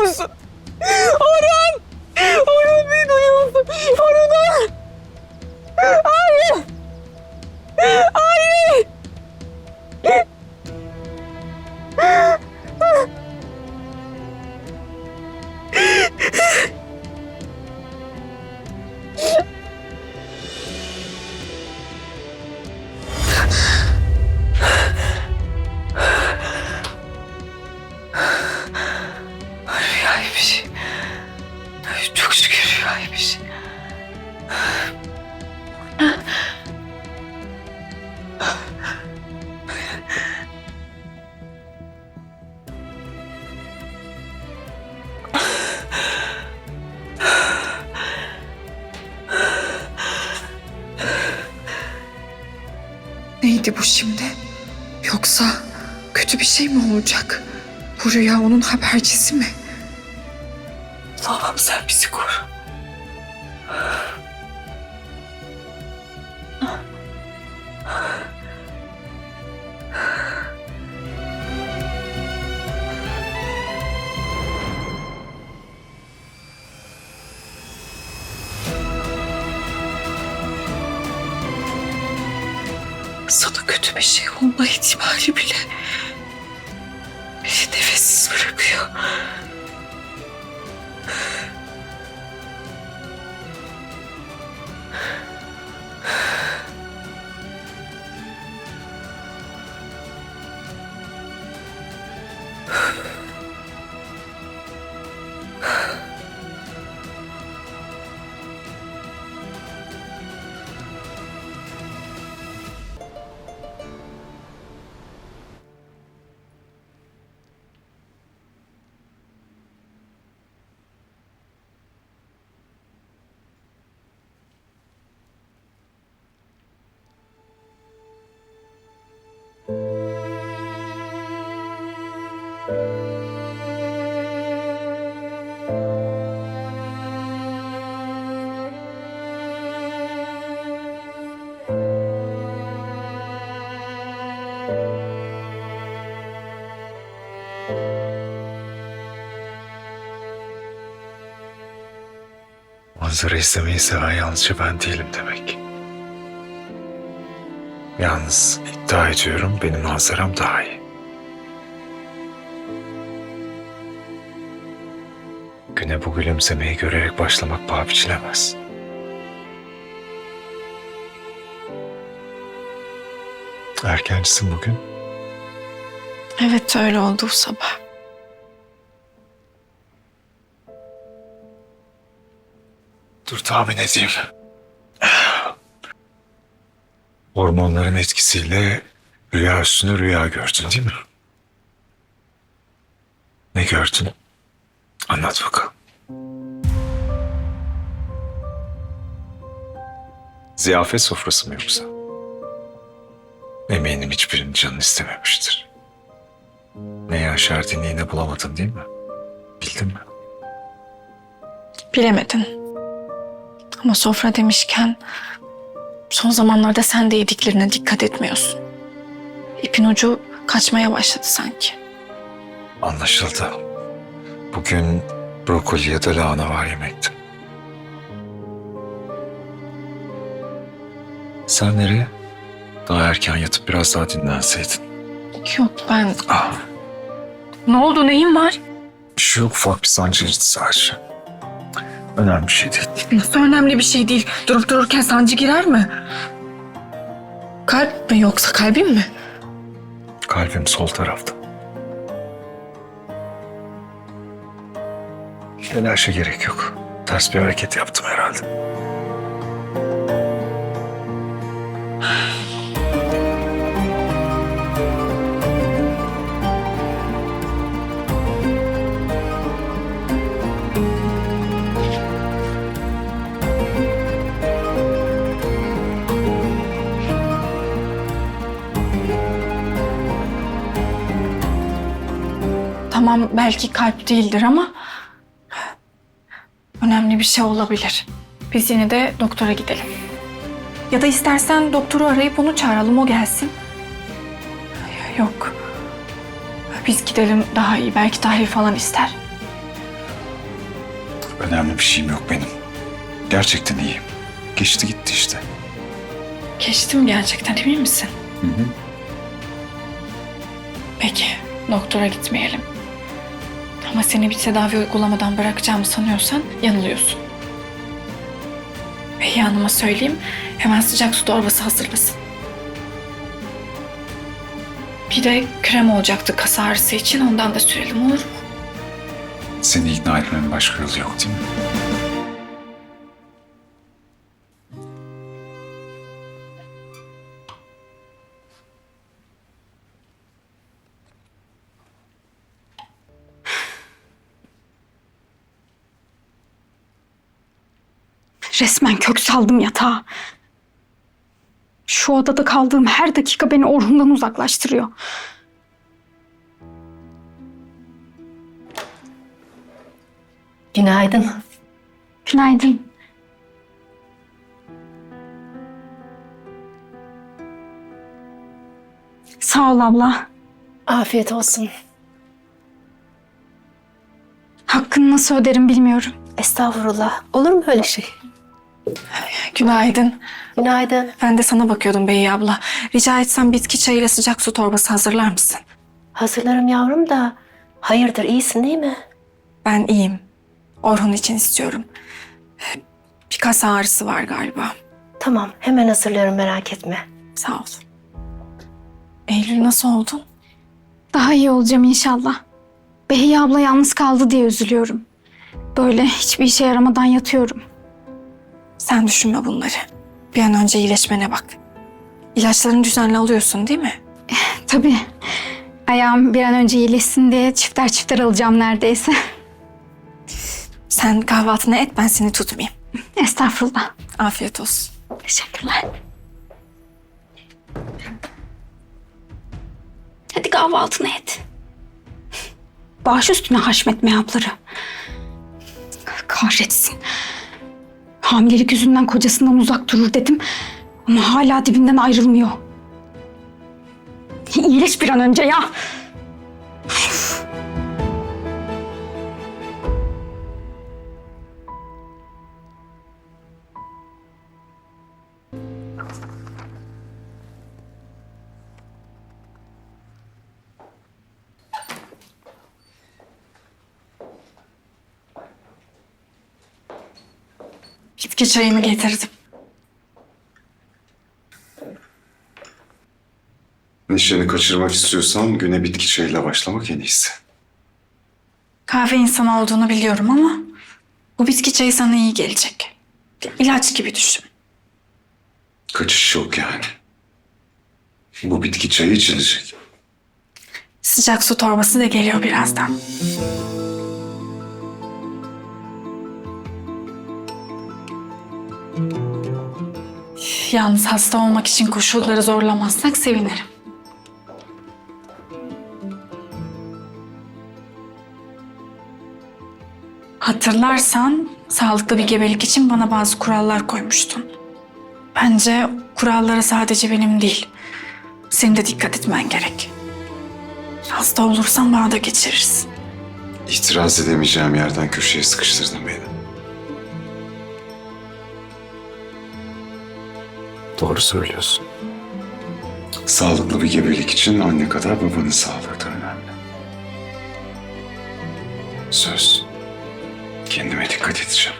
musun? Orhan! Orhan beni duyuyor musun? Orhan! Hayır! Hayır! Neydi bu şimdi? Yoksa kötü bir şey mi olacak? Bu rüya onun habercisi mi? Allah'ım sen bizi koru. Sana kötü bir şey olma ihtimali bile beni nefessiz bırakıyor. Manzara izlemeyi seven yalnızca ben değilim demek. Yalnız iddia ediyorum benim manzaram daha iyi. Güne bu gülümsemeyi görerek başlamak paha biçilemez. Erkencisin bugün. Evet öyle oldu bu sabah. Dur tahmin edeyim. Hormonların etkisiyle rüya üstüne rüya gördün değil mi? Ne gördün? Anlat bakalım. Ziyafet sofrası mı yoksa? Eminim hiçbirinin canını istememiştir. Ne yaşardın yine bulamadın değil mi? Bildin mi? Bilemedin. Ama sofra demişken son zamanlarda sen de yediklerine dikkat etmiyorsun. İpin ucu kaçmaya başladı sanki. Anlaşıldı. Bugün brokoli ya da lahana var yemekte. Sen nereye? Daha erken yatıp biraz daha dinlenseydin. Yok ben... Ah, Ne oldu neyin var? şu ufak bir sancı sadece. Önemli bir şey değil. Nasıl önemli bir şey değil. Durup dururken sancı girer mi? Kalp mi yoksa kalbim mi? Kalbim sol tarafta. Telaşa gerek yok. Ters bir hareket yaptım herhalde. Tamam belki kalp değildir ama önemli bir şey olabilir. Biz yine de doktora gidelim. Ya da istersen doktoru arayıp onu çağıralım o gelsin. Yok. Biz gidelim daha iyi. Belki tahlil falan ister. Önemli bir şeyim yok benim. Gerçekten iyiyim. Geçti gitti işte. Geçtim gerçekten emin misin? Hı hı. Peki doktora gitmeyelim. Ama seni bir tedavi uygulamadan bırakacağımı sanıyorsan yanılıyorsun. Beyi Hanım'a söyleyeyim hemen sıcak su torbası hazırlasın. Bir de krem olacaktı kas ağrısı için ondan da sürelim olur mu? Seni ikna etmenin başka yolu yok değil mi? Resmen kök saldım yatağa. Şu odada kaldığım her dakika beni Orhun'dan uzaklaştırıyor. Günaydın. Günaydın. Sağ ol abla. Afiyet olsun. Hakkını nasıl öderim bilmiyorum. Estağfurullah. Olur mu öyle şey? Günaydın. Günaydın. Ben de sana bakıyordum Beyi abla. Rica etsem bitki çayıyla sıcak su torbası hazırlar mısın? Hazırlarım yavrum da. Hayırdır iyisin değil mi? Ben iyiyim. Orhun için istiyorum. Bir kas ağrısı var galiba. Tamam hemen hazırlıyorum merak etme. Sağ ol. Eylül nasıl oldun? Daha iyi olacağım inşallah. Behiye abla yalnız kaldı diye üzülüyorum. Böyle hiçbir işe yaramadan yatıyorum. Sen düşünme bunları. Bir an önce iyileşmene bak. İlaçlarını düzenli alıyorsun değil mi? Tabii. Ayağım bir an önce iyileşsin diye çifter çifter alacağım neredeyse. Sen kahvaltını et ben seni tutmayayım. Estağfurullah. Afiyet olsun. Teşekkürler. Hadi kahvaltını et. Baş üstüne haşmet meyapları. Kahretsin. Hamilelik yüzünden kocasından uzak durur dedim. Ama hala dibinden ayrılmıyor. İyileş bir an önce ya. Bitki çayını getirdim. Neşeni kaçırmak istiyorsan güne bitki çayıyla başlamak en iyisi. Kahve insanı olduğunu biliyorum ama bu bitki çayı sana iyi gelecek. Bir ilaç gibi düşün. Kaçış yok yani. Bu bitki çayı içilecek. Sıcak su torbası da geliyor birazdan. Yalnız hasta olmak için koşulları zorlamazsak sevinirim. Hatırlarsan sağlıklı bir gebelik için bana bazı kurallar koymuştun. Bence kurallara sadece benim değil, senin de dikkat etmen gerek. Hasta olursan bana da geçirirsin. İtiraz edemeyeceğim yerden köşeye sıkıştırdın beni. Doğru söylüyorsun. Sağlıklı bir gebelik için anne kadar babanın sağlığı da önemli. Söz. Kendime dikkat edeceğim.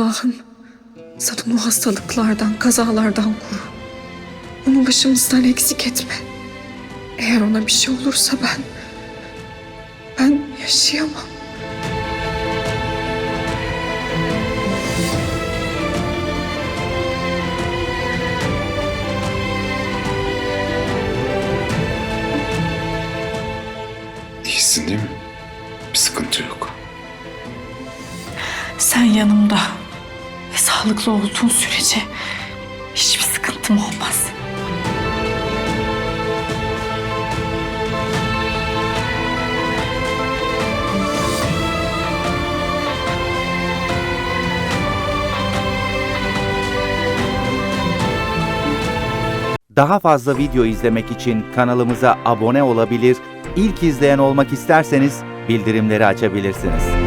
Allah'ım sana bu hastalıklardan, kazalardan koru. Onu başımızdan eksik etme. Eğer ona bir şey olursa ben... Ben yaşayamam. İyisin. Değil mi? Bir sıkıntı yok. Sen yanımda sağlıklı olduğun sürece hiçbir sıkıntım olmaz. Daha fazla video izlemek için kanalımıza abone olabilir, ilk izleyen olmak isterseniz bildirimleri açabilirsiniz.